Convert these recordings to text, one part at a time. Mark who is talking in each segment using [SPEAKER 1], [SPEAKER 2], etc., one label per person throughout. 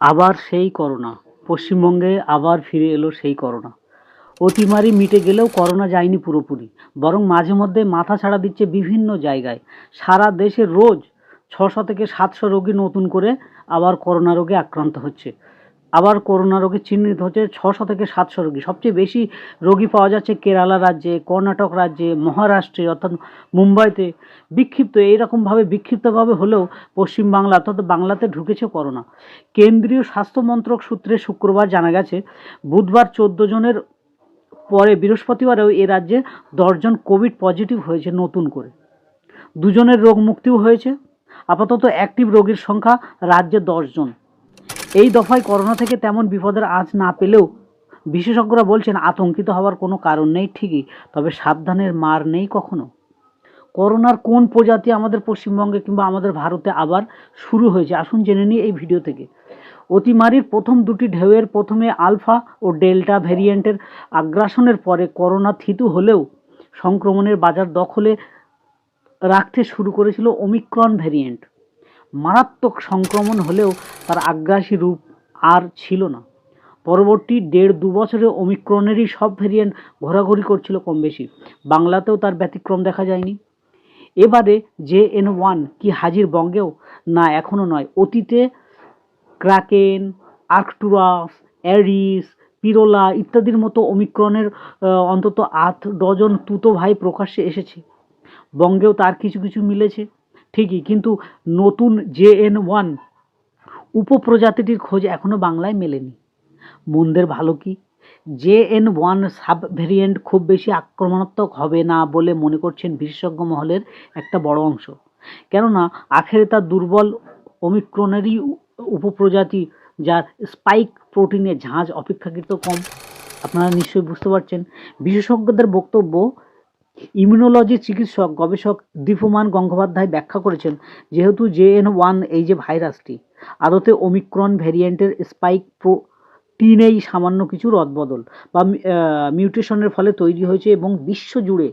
[SPEAKER 1] আবার সেই করোনা। পশ্চিমবঙ্গে আবার ফিরে এলো সেই করোনা। অতিমারি মিটে গেলেও করোনা যায়নি পুরোপুরি। বরং মাঝে মধ্যে মাথা ছাড়া দিচ্ছে বিভিন্ন জায়গায়। সারা দেশে রোজ ছশো থেকে সাতশো রোগী নতুন করে আবার করোনা রোগে আক্রান্ত হচ্ছে। আবার করোনা রোগে চিহ্নিত হচ্ছে ছশো থেকে সাতশো রোগী। সবচেয়ে বেশি রোগী পাওয়া যাচ্ছে কেরালা রাজ্যে, কর্ণাটক রাজ্যে, মহারাষ্ট্রে, অর্থাৎ মুম্বাইতে। বিক্ষিপ্ত, এইরকমভাবে বিক্ষিপ্তভাবে হলেও পশ্চিমবাংলা, অর্থাৎ বাংলাতে ঢুকেছে করোনা। কেন্দ্রীয় স্বাস্থ্য মন্ত্রক সূত্রে শুক্রবার জানা গেছে, বুধবার চোদ্দ জনের পরে বৃহস্পতিবারেও এ রাজ্যে দশজন কোভিড পজিটিভ হয়েছে নতুন করে। দুজনের রোগ মুক্তিও হয়েছে। আপাতত অ্যাক্টিভ রোগীর সংখ্যা রাজ্যে দশজন এই দফায় করোনা থেকে তেমন বিপদের আঁচ না পেলেও বিশেষজ্ঞরা বলছেন আতঙ্কিত হওয়ার কোনো কারণ নেই, ঠিকই। তবে সাবধানের মার নেই কখনো। করোনার কোন প্রজাতি আমাদের পশ্চিমবঙ্গে কিংবা আমাদের ভারতে আবার শুরু হয়েছে? আসুন জেনে নিই এই ভিডিও থেকে। অতিমারির প্রথম দুটি ঢেউয়ের প্রথমে আলফা ও ডেল্টা ভ্যারিয়েন্টের আগ্রাসনের পরে করোনা থিতু হলেও সংক্রমণের বাজার দখলে রাখতে শুরু করেছিল ওমিক্রন ভ্যারিয়েন্ট মারাত্মক সংক্রমণ হলেও তার আগ্রাসী রূপ আর ছিল না। পরবর্তী দেড় দু বছরে ওমিক্রনেরই সব ভেরিয়েন্ট ঘোরাঘুরি করছিল কম বেশি বাংলাতেও তার ব্যতিক্রম দেখা যায়নি। এবারে জে এন ওয়ান কি হাজির বঙ্গেও? না এখনও নয়। অতীতে ক্রাকেন আর্কটুরাস অ্যারিস পিরোলা ইত্যাদির মতো ওমিক্রনের আহ, অন্তত আট ডজন তুতো ভাই প্রকাশ্যে এসেছে। বঙ্গেও তার কিছু কিছু মিলেছে। ঠিকই, কিন্তু নতুন জে এন ওয়ান উপপ্রজাতিটির খোঁজ এখনও বাংলায় মেলেনি। মন্দের ভালো কি? J N one sub variant খুব বেশি আক্রমণাত্মক হবে না বলে মনে করছেন বিশেষজ্ঞ মহলের একটা বড় অংশ। কেননা, আখেরে তার দুর্বল ওমিক্রনেরই উপপ্রজাতি যার স্পাইক প্রোটিনের ঝাঁজ অপেক্ষাকৃত কম। আপনারা নিশ্চয়ই বুঝতে পারছেন। বিশেষজ্ঞদের বক্তব্য ইমিউনোলজি চিকিৎসক, গবেষক দীপমান গঙ্গোপাধ্যায় ব্যাখ্যা করেছেন, যেহেতু জে এন ওয়ান এই যে ভাইরাসটি, আদতে ওমিক্রন ভ্যারিয়েন্টের স্পাইক প্রোটিনেই সামান্য কিছু রদবদল বা মিউটেশনের ফলে তৈরি হয়েছে এবং বিশ্বজুড়ে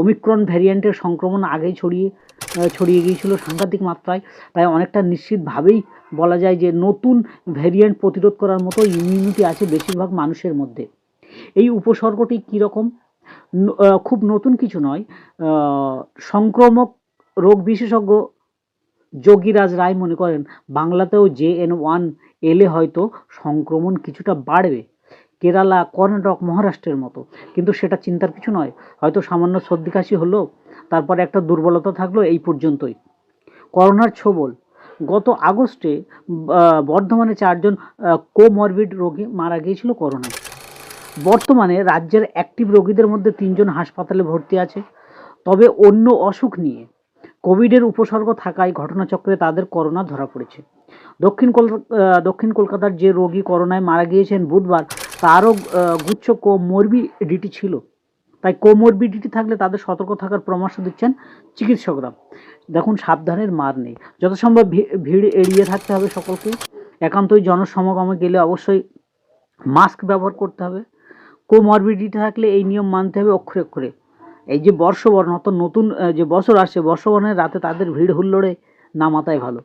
[SPEAKER 1] ওমিক্রন ভ্যারিয়েন্টের সংক্রমণ আগেই ছড়িয়ে ছড়িয়ে গিয়েছিল সাংঘাতিক মাত্রায়। তাই অনেকটা নিশ্চিতভাবেই বলা যায় যে নতুন ভ্যারিয়েন্ট প্রতিরোধ করার মতো ইমিউনিটি আছে বেশিরভাগ মানুষের মধ্যে। এই উপসর্গটি কীরকম? খুব নতুন কিছু নয়। সংক্রমক রোগ বিশেষজ্ঞ যোগীরাজ রায় মনে করেন, বাংলাতেও জে এন ওয়ান এলে হয়তো সংক্রমণ কিছুটা বাড়বে। কেরালা, কর্ণাটক, মহারাষ্ট্রের মতো। কিন্তু সেটা চিন্তার কিছু নয়। হয়তো সামান্য সর্দি কাশি হলো, তারপরে একটা দুর্বলতা থাকল, এই পর্যন্তই। করোনার ছোবল। গত আগস্টে বর্ধমানে চারজন কোমরবিড রোগী মারা গিয়েছিল করোনায়। বর্তমানে রাজ্যের অ্যাক্টিভ রোগীদের মধ্যে তিনজন হাসপাতালে ভর্তি আছে। তবে অন্য অসুখ নিয়ে কোভিডের উপসর্গ থাকায় ঘটনাচক্রে তাদের করোনা ধরা পড়েছে। দক্ষিণ দক্ষিণ কলকাতার যে রোগী করোনায় মারা গিয়েছেন বুধবার, তারও গুচ্ছ কোমরবিডিটি ছিল। তাই কোমরবিডিটি থাকলে তাদের সতর্ক থাকার পরামর্শ দিচ্ছেন চিকিৎসকরা। দেখুন, সাবধানের মার নেই। যথাসম্ভব ভিড় এড়িয়ে থাকতে হবে সকলকে একান্তই জনসমাগমে গেলে অবশ্যই মাস্ক ব্যবহার করতে হবে। কোমরবিডিটি থাকলে এই নিয়ম মানতে হবে অক্ষরে অক্ষরে। এই যে বর্ষবরণ, অর্থাৎ নতুন যে বছর আসছে বর্ষবরণের রাতে তাদের ভিড় হুল্লোড়ে, না মাথায় ভালো।